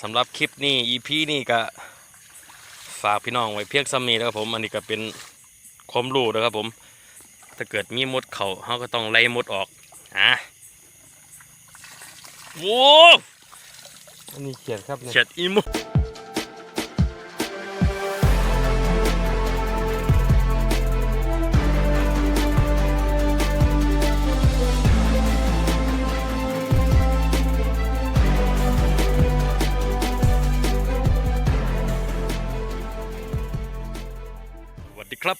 สำหรับคลิปนี้ EP นี่ก็ฝากพี่น้องไว้เพียงซ้ำนี้นะครับผมอันนี้ก็เป็นความรู้นะครับผม ถ้าเกิดมีมดเขาเขาก็ต้องไล่มดออกอะโว้อันนี้เขียนครับเนี่ยเฉียดอีโมส ดีครับ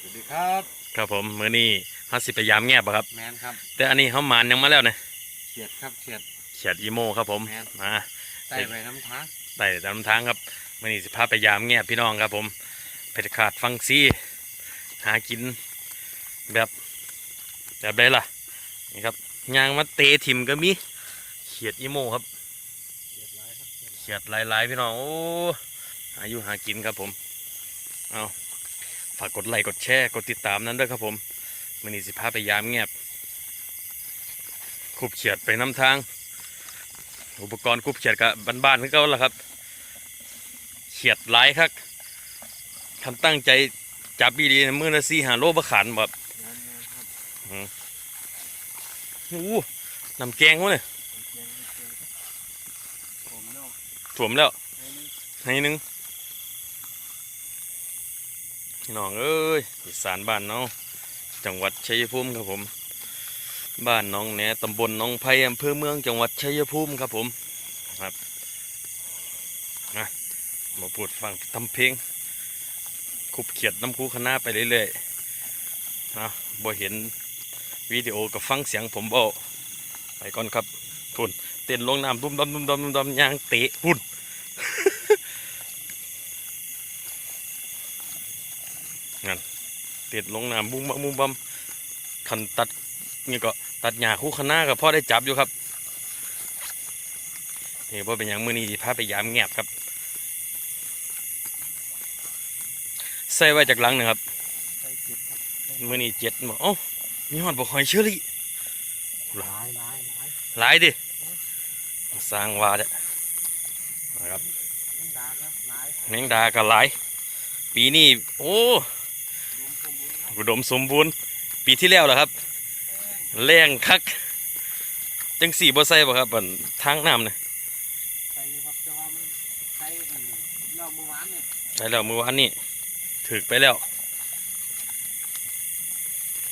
สวัสดีครับ ครับผมมื้อนี้ฮัสสิพยายามแงบอะครับ แมนครับแต่อันนี้เขามานยังมาแล้วเนี่ยเขียดครับเขียด เฉียดอีโมครับผมแม่น มาใส่ไปน้ำทางไต่ตามทางครับมันนี่สิพาไปยามเงียบพี่น้องครับผมเพชรขาดฟังซีหากินแบบแบบใดล่ะนี่ครับยางมาเตะถิ่มก็มีเขียดอีโมครับเขียดลายครับเขียดเขียดหลายๆพี่น้องโอ้อายุหากินครับผม เอา ฝากกดไลค์กดแชร์กดติดตามนั้นด้วยครับผมมันนี่สิพาไปยามเงียบคุบเขียดไปน้ำทาง อุปกรณ์คุบเขียดกับบ้านๆคือเก่าละครับ เขียดหลายครับคันตั้งใจจับบีดีๆมือละสี่หาโลบะขันแบบแมนแมนครับอู้น้ำแกงวะเนี่ยเขียนเขียนผมเนาะถ่วมแล้วไอ้นี่ให้หนึง พี่น้องเอ้ยอีสานบ้านเนาะจังหวัดชัยภูมิครับผม บ้านน้องแหนตำบลน้องไผ่อำเภอเมืองจังหวัดชัยภูมิครับผมครับนะมาพูดฟังทำเพลงคุบเขียดน้ำคูคณะไปเรื่อยๆนะบ่เห็นวิดีโอกับฟังเสียงผมบาไปก่อนครับพุ่นเต้นลงน้ำดุมดำดุมดำดุมดำยางเตะพุ่น เต้นลงน้ำบุ้มบัมบุ้มบัมคันตัดนี่ก็ตัดหญ้าคู่คณะกับพ่อได้จับอยู่ครับนี่พ่เป็นอย่างมือนี้พาไปยามแงบครับ ใส่ไว้จากหลังหนึ่งครับเมือนี้เจ็ดบ่เอ้มีหอดบอกหอยเชอรี่ลายลายลายหลายดิสร้างว่าเด้อนะครับแมงดาครับลายงดาก็หลาย ปีนี้โอ้ อุดมสมบูรณ์ ปีที่แล้วเหรอครับแรงคัก จังสี่บ่ใส่บ่ครับบันทางน้ำเนี่ยใส่ครับแต่ว่ามันใส่เราเมื่อวานเนี่ยใส่แล้วมือวานนี้ถึกไปแล้ว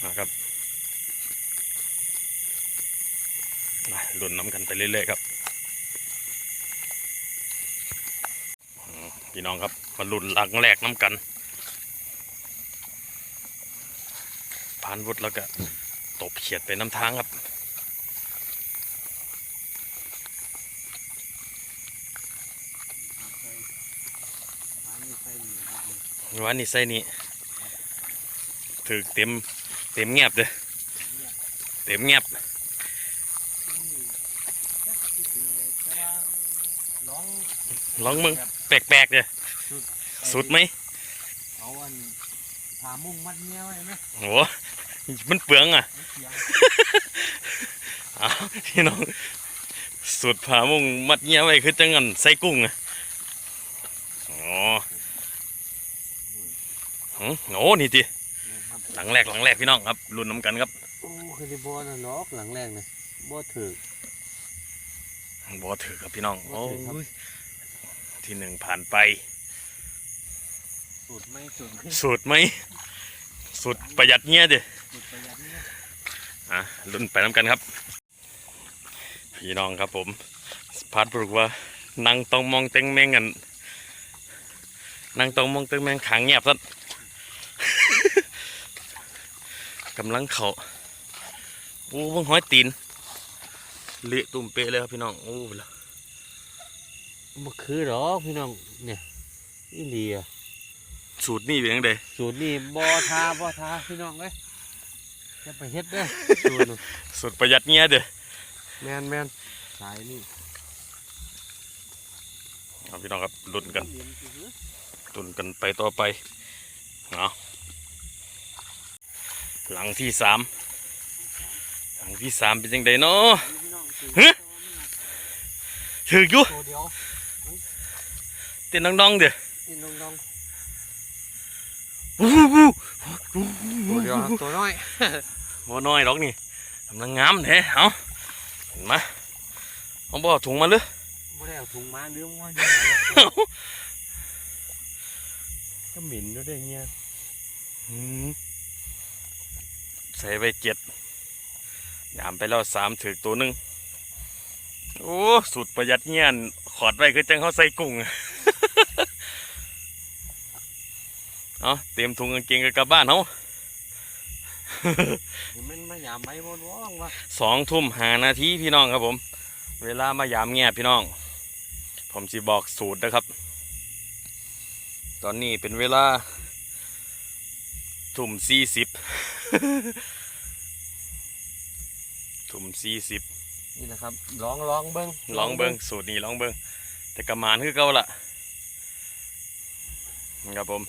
นะครับมาลุนน้ำกันไปเรื่อยๆครับ พี่น้องครับมาลุ้นหลังแรกน้ำกัน ผ่านวุฒแล้วก็ตบเขียดไปน้ำทางครับใส่อันนี้ใส่หนีครับนี่วันนี้ใส่นี่ถือเต็มเต็มเงียบเลยเต็มเงียบนี่จักสิถึงแต่ว่าร้องลองมึงแปลกๆเลยสุดไหมเอาอันผามุ่งมัดเงี้ยไว้ไหมโห มันเปลืองอะไม่เสียงอ้าวพี่น้องสุดผามุงมัดเงี้ยไว้คือจังงันใส่กุ้งอะอ๋อหึโอ้นี่ทีนะครับหลังแรกหลังแรกพี่น้องครับรุ่นน้ำกันครับโอ้คือที่บ่น่ะเนาะหลังแรกเนี่ยบ่ถือบ่ถือครับพี่น้องบ่โอ้ถือครับยที่หนึ่งผ่านไปสูตรไม่สูตรขึ้นสูตรไหมสูตรประหยัดเงี้ยดิสูตรประหยัดนี่ อะรุ่นไปน้ำกันครับ พี่น้องครับผมพัดบอกว่านั่งต้องมองเต็งแมงกันนั่งต้องมองเต็งแมงขังเงียบซะกำลังเขาโอ้เบิ่งห้อยตีนเละตุ่มเปะเลยครับพี่น้องโอ้เวลาบ่คือหรอกพี่น้องเนี่ยอีหลีอะสูตรนี่เป็นยังไงสูตรนี่บ่ทาบ่ทาพี่น้องเอ้ย จะไปเฮ็ดเด้อสูตรน่ะสูตรประหยัดเงี้ยเด้อแม่นแม่นสายนี่เอาพี่น้องครับรุ่นกันรุ่นกันไปต่อไปเอาหลังที่สามหลังที่สามเป็นยังไงเนาะพี่น้องสูตรฮะถืออยู่ตัวเดียวมันเต้นดองๆเด้อนี่น้องน้องอู้หูตัวเดียวครับตัวน้อย บ่น้อยดอกนี่กำลังงามแท้เอาเห็นมาเอาบ่เอาถุงมาเลยไม่ได้เอาถุงมาเรื่องว่าอยู่ไหนแล้วก็หมิ่นด้วยเด้เงี้ยอืมใส่ไปเจ็ดยามไปแล้วสามถือตัวหนึ่งโอ้สุดประหยัดเงี้ยนขอดไว้คือจังเขาใส่กุ้งเอาเตรียมถุงกางเกงกับกลับบ้านเขานี่ มันมายามไม่บนว่องวะสองทุ่มหานาทีพี่น้องครับผม เวลามายามเงียบพี่น้อง ผมสิบอกสูตรนะครับ ตอนนี้เป็นเวลาทุ่มสี่สิบทุ่มสี่สิบนี่นะครับลองลองเบิ้งลองเบิงสูตรนี้ลองเบิงแต่กระมานคือเก่าละครับผม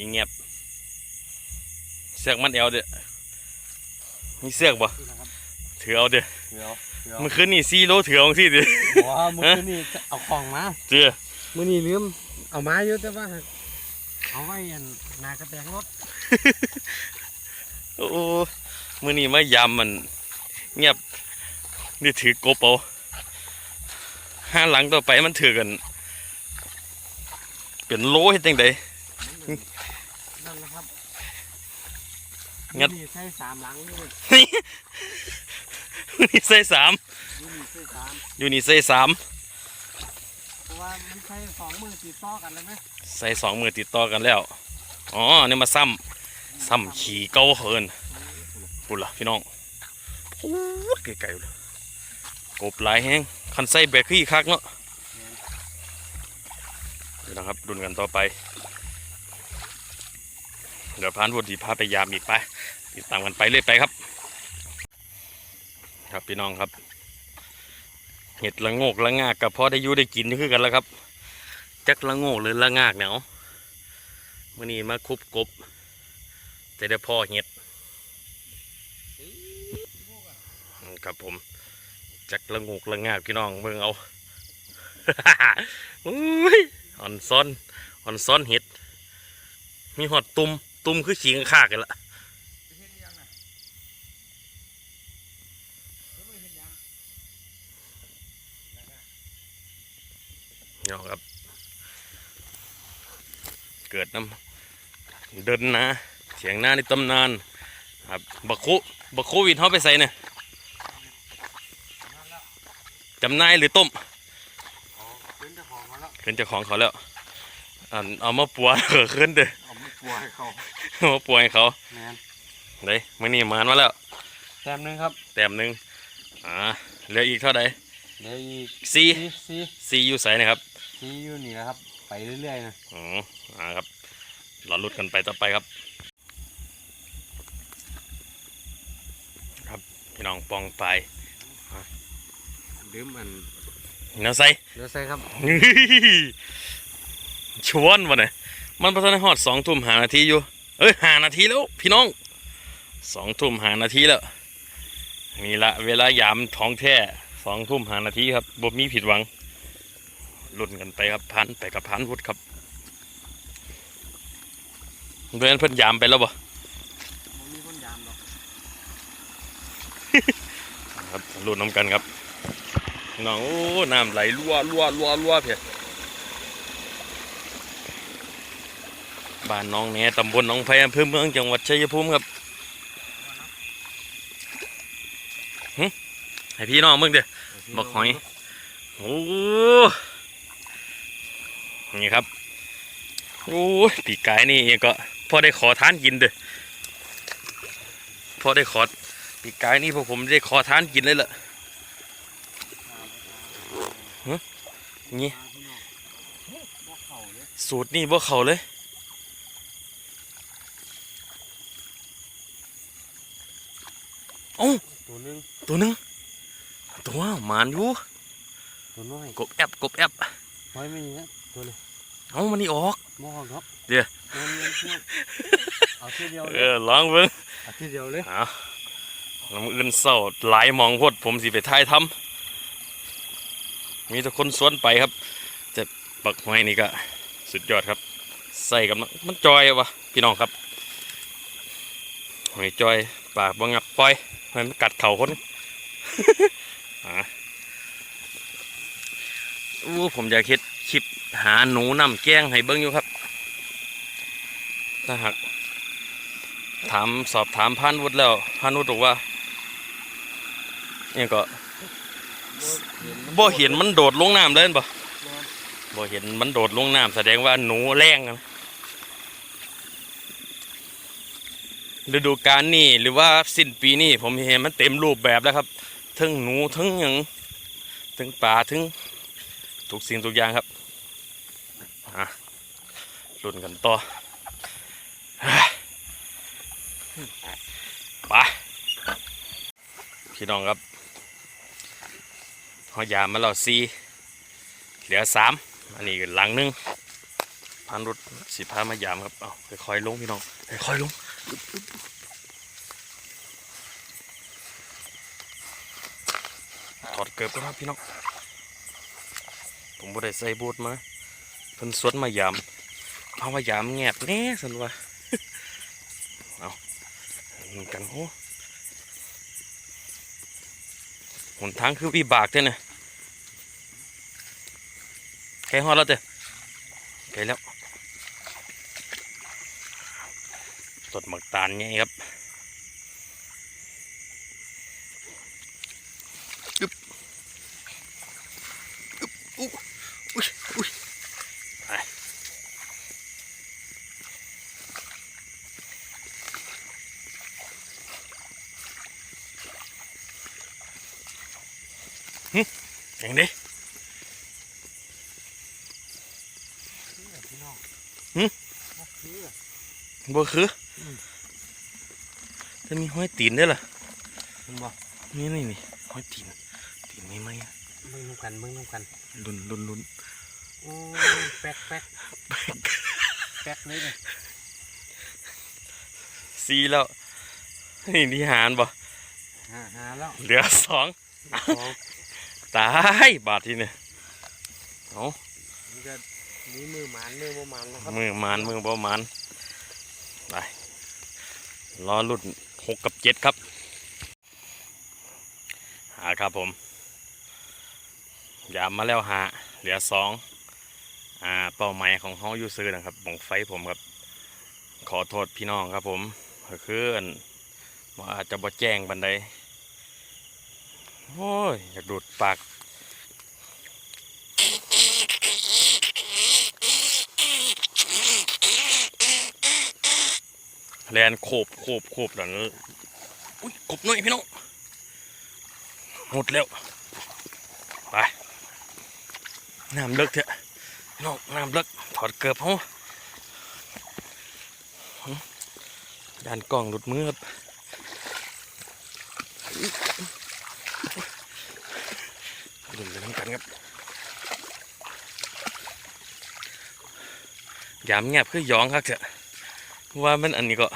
ตามอีเงียบ เสือกมันเอวเด้อมีเสือกบ่นี่นะครับถือเอาเด้อเดี๋ยวเดี๋ยวเมื่อคืนนี่ซีโลถือเอาสิเด้อว้ามือนี่เอาของมาเจ้อมือนี่ลืมเอามาอยู่แต่ว่าเอาไว้อันหนากระแตงรถโอ้มื้อนี้มายามมัน เงียบนี่ถือกบเอาห้าหลังต่อไปมันถือกัน เป็นโลเฮ็ดจังได นั่นแหละครับงัด นี่ใช้สามหลังนี่นี่ใส่สามนี่ใช้สามอยู่นี่ใส่สามเพราะว่ามันใช้สองมือติดต่อกันเลยไหมใส่สองมือติดต่อกันแล้ว อ๋อนี่มาซ้ำซ้ำขี่เก้าเฮินปุ่นล่ะพี่น้องโอ้ยไกลๆเลยกบหลายแห้งคันใส่แบกขี้คักเนาะเดี๋ยวนะครับดุนกันต่อไป เดี๋ยวพานวุฒิพาไปยามอีกไปติดตามกันไปเรื่อยไปครับ ครับพี่น้องครับเห็ดละโงกละงากกับพอได้ยู่ได้กินคือกันแล้วครับ จักละโงกหรือละงากเนาะมื่อนี้มาคุบกบแต่ได้พ่อเห็ดครับผม จักละโงกละงากพี่น้องเบิ่งเอาอุ้ยอ่อนซ้อนอ่อนซ้อนเห็ด มีหอดตุ่ม ตุ่มคือขีงขากกันละเนาะครับ เกิดน้ำเดินนะเสียงหน้าในตำนานครับบักโคบักโควิดเขาไปใส่เนี่ยจำนายหรือต้มอ๋อเป็นเจ้าของเขาแล้วขึ้นเจ้าของเขาแล้วอันเอามาปัวเออขึ้นเด้อ เอาไม่กลัวให้เขาเอามาปัวให้เขาแมนเด้มื่อนี้มานมาแล้วแต้มหนึงครับแต้มหนึ่งอ่าเหลืออีกเท่าไหร่เดี๋ยวอีกสี่ซีซีสี่อยู่ใส่นะครับซีอยู่นี่นะครับ ไปเรื่อยๆนะอ๋ออ่าครับรอลุ้นกันไปต่อไปครับ ครับพี่น้องปองไปดื่มอันเนาใส่ เดี๋ยวใส่ครับ ชวนวะเนี่ย มันประมาณหอดสองทุ่มหานาทีอยู่ เอ้ยหานาทีแล้ว พี่น้องสองทุ่มหานาทีแล้วนี่ละเวลายามท้องแท้สองทุ่มหานาทีครับบ่มีผิดหวังลุ้นกันไปครับพันไปกับพันพุทธครับเพื่อนเพิ่นยามไปแล้วบ่มันมีคนยามหรอกครับลุ้นน้ำกันครับพี่น้องโอ้น้ำไหลรั่วรั่วรั่วรั่วเพีย บ้านน้องแหนตำบลหนองไผ่อำเภอเมืองจังหวัดชัยภูมิครับหึให้พี่น้องมึงเด้อบักหอยโอ้นี่ครับโอ้ปีกไก่นี่ก็พอได้ขอทานกินเด้อพอได้ขอปีกไก่นี่พวกผมได้ขอทานกินเลยล่ะฮะนี่สูตรนี่บ่เขาเลยโอ้า ตัวห นึงตัวหนึงตัวหมานอยู่ตัวน้อยกบแอบกบแอบไว้ไม่มีนะตัวนี้เอามันนี่ออกมองครับเดี๋ยวเงินเงินเงินเอาทีเดียวเลเอยอลองเบิ่งเอาทีเดียวเลยเอาน้ำอื่นเศร้าหลายหมองโพดผมสิไปท้ายทำมีแต่คนสวนไปครับแต่ปักหอยนี่ก็สุดยอดครับ ใส่กับน้ำมันจอยวะพี่น้องครับหอยจอย ปาบังับปล่อยมันกัดเข่าคนอะอู้ผมอยากเฮ็ดคลิปหาหนูน้ำแกงให้เบิ้งอยู่ครับ ถ้าหากถามสอบถามพานวุฒิแล้วพานวุฒิบอกว่าเนี่ยก็บ่เห็นมันโดดลงน้ำเลยบ่บ่เห็นมันโดดลงน้ำแสดงว่าหนูแรงนะ ฤดูกาลนี้หรือว่าสิ้นปีนี้ผมเห็นมันเต็มรูปแบบแล้วครับทั้งหนูทั้งหยังทั้งปลาทั้งทุกสิ่งทุกอย่างครับอะลุ้นกันต่อไปพี่น้องครับหอยามาแล้วสี่เหลือสามอันนี้หลังหนึงพันรถสิพามายามครับเอาค่อยๆลงพี่น้องค่อยๆลง ถอดเกิบก็ครับพี่น้อง ผมบ่ได้ใส่บูทมาเพิ่นสวนมายามเอามายามแงบแน่สันว่าเหมือนกันโอ้หนทางคือวิบากเด้เนี่ยใกล้ฮอดแล้วเด้อใกลแล้ว ต้นหมักตาลไงครับอึ๊บอึ๊บอุ๊ยอุ๊ยอุ๊ยไปอย่างนี้พี่น้องหึบ่คือบ่คืออม จะมีห้อยตีนด้วยล่ะเห็นบ่นี่นี่นี่ห้อยตีน ตีนนี่ไหมอะมึงน้ำกันมึงน้ำกันลุนลุนลุนโอ้ยแป๊กแป๊กแป๊กเลยเนี่ยสีแล้ว นี่นิหารบ่หาหาแล้ว เหลือสองของตายบาทที่เนี่ยเอานี่ก็นี่มือหมานมือบ่หมานนะครับมือมานมือประมาณไปรอรุ่น หกกับเจ็ดครับหาครับผมยามมาแล้วหาเหลือสองอ่าเป้าหมายของเฮาอยู่ซื้อนะครับบ่งไฟผมครับ ขอโทษพี่น้องครับผมก็คืออั่นว่าอาจจะบ่แจ้งบันไดโอ้ย อยากดูดปาก แลนโคบโคบโคบหลังอุ้ยกบหน่อยพี่น้องหมดแล้วไปน้ำเลิกเถอะพี่น้องน้ำเลิกถอดเกือบเขาด้านกล้องหลุดมือครับดุนไปน้ำกันครับยามเงียบคือยองครับเถอะ ว่ามันอันนี้ก็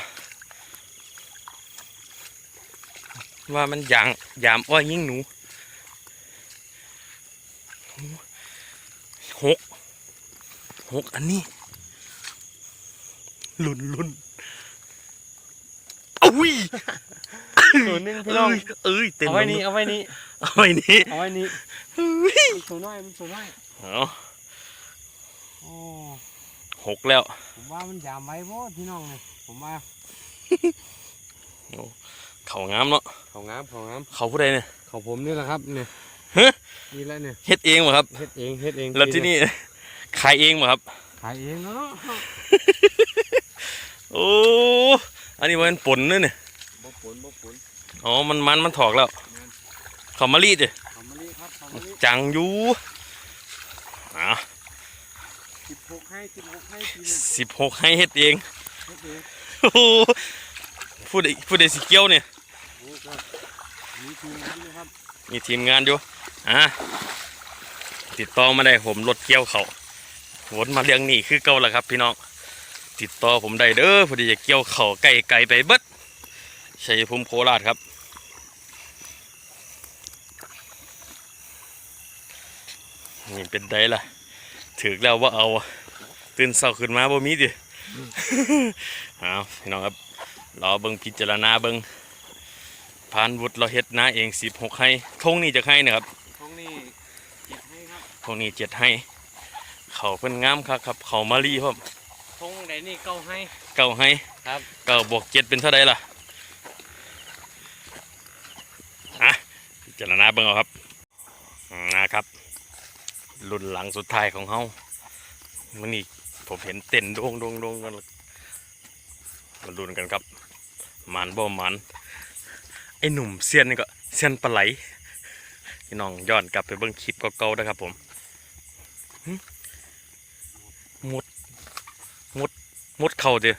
ว่ามันยางยามอ้อยยิ่งหนูหกหกอันนี้ลุนลุนอุ้ยตัวหนึงพี่น้องเอ้ยเต็มเอาไว้นี่เอาไว้นี่เอาไว้นี่เอาไว้นี่อุ้ยมันตัวน้อยมันตัวน้อยเอาโอ้ หกแล้ว ผมว่ามันยามไว้บ่พี่น้องเนี่ยผมว่าเขางามเนาะเขางามเขางามเขาผู้ใดเนี่ยเขาผมนี่แหละครับเนี่ยฮะนี่แหละเนี่ยเฮ็ดเองเหรอครับเฮ็ดเองเฮ็ดเองแล้วที่นี่ขายเองเหรอครับขายเองเนาะโอ้อันนี้มันปนเนี่ยเนี่ยบ่ผลบ่ผลอ๋อมันมันมันถอกแล้วเขามารีดดิเขามาลีครับเขามาลีจังอยู่อะสิบ สิบหกให้เฮ็ดเองโอ้โหพูดได้พูดได้สิเกี้ยวเนี่ยมีทีมงานนะครับมีทีมงานอยู่ อะ ติดต่อมาได้ผมรถเกี้ยวเขาวนมาเรื่องนี้คือเก่าและครับ พี่น้อง ติดต่อผมได้เด้อพอดีจะเกี้ยวเขาไก่ไก่ไปเบิดชัยภูมิโคราชครับ นี่เป็นได้ล่ะ ถือแล้วว่าเอา ตื่นเช้าขึ้นมาบ่มีดิเอาพี่น้องครับรอเบิ่งพิจารณาเบิ่งพานวุฒิเราเฮ็ดนาเอง16ให้ทงนี่จะให้นะครับตรงนี้เก็บให้ครับทงนี้เจ็ดให้ เขาเพิ่นงามคักครับ เขามารีพร้อมตรงไหนนี่เก้าให้ เก้าให้ครับเก้าบวกเจ็ดเป็นเท่าใดล่ะอะพิจารณาเบิ่งเอาครับนะครับ รุ่นหลังสุดท้ายของเฮามันนี่ ผมเห็นเต้นโดงโดงโดงกันเลยมาลุ้นกันครับหมันบ่หมันไอ้หนุ่มเซียนนี่ก็เซียนปลาไหลพี่น้องย้อนกลับไปเบิ่งคลิปเก่าๆนะครับผมหึหมดหมดหมดเข่าเดีย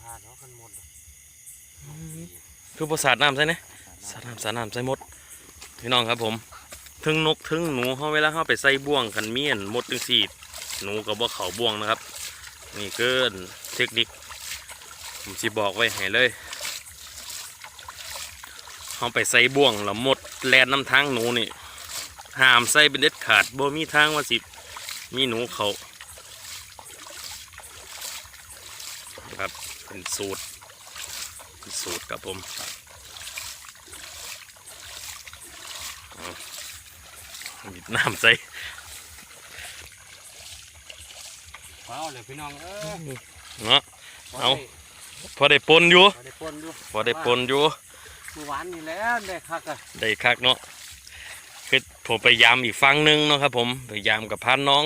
พาดแล้วกันหมดคือประสาทน้ำใช่ไหมสาดน้ำสาดน้ำใส่หมดพี่น้องครับผมทึงนกทึงหนูเขาเวลาเขาไปใส่บ่วงกันเมียนหมดจังสี่ หนูกับบ่เขาบ่วงนะครับ นี่เกินเทคนิค ผมสิบอกไว้ให้เลยเขาไปใส่บ่วงแล้วหมดแลนน้ำทางหนูนี่ห้ามใส่เป็นเด็ดขาดบ่มีทางว่าสิมีหนูเขานะครับเป็นสูตรเป็นสูตรครับผมเอาบิดน้ำใส่ ว้าวเลยพี่น้องเออเนาะเอาพอได้ปนอยู่พอได้ปนดูพอได้ปนอยู่เมื่อวานนี่แล้วได้คักอะได้คักเนาะคือผมไปยามอีกฟังหนึงเนาะครับ ผมไปยามกับพานน้อง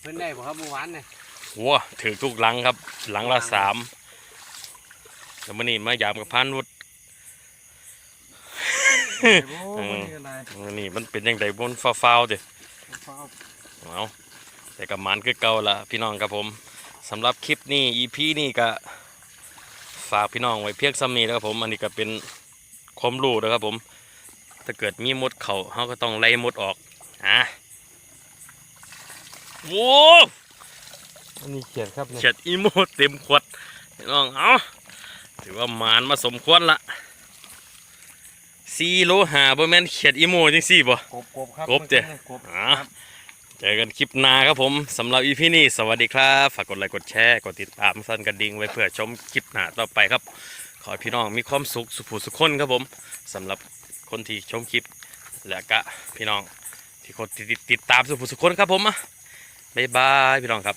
เพิ่นได้บ่ครับเมื่อวานเนี่ยว้าถือทุกหลังครับ หลังละสามแล้วมันนี่มายามกับพานวุฒโอ้อืมนี่ก็ได้มื้อนี่มันเป็นยังไงบนฟ้าวๆเด้ฟ้าว เอาแต่กับมันคือเก่าละพี่น้องครับผมสำหรับคลิปนี้ EP นี่ก็ฝากพี่น้องไว้เพียงซ้ำนี้นะครับผมอันนี้ก็เป็นความรู้นะครับผม ถ้าเกิดมีมดเขาเขาก็ต้องไล่มดออกอะโว้อันนี้เขียนครับเนี่ยเฉียดอีโมเต็มขวดพี่น้องเอาถือว่าหมานมาสมควรละสี่โลหาบ่แม่นเขียดอีโมจังสี่บ่กบกบครับกบเจ้กบอ่า เจอกันคลิปหน้าครับผมสำหรับอีพีนี้สวัสดีครับ ฝากกดไลค์กดแชร์กดติดตามสั่นกระดิ่งไว้เพื่อชมคลิปหน้าต่อไปครับ ขอให้พี่น้องมีความสุขสุขสุขคนครับผมสำหรับคนที่ชมคลิป และก็พี่น้องที่คนติดติดตามสุขสุขคนครับผมบ๊ายบายพี่น้องครับ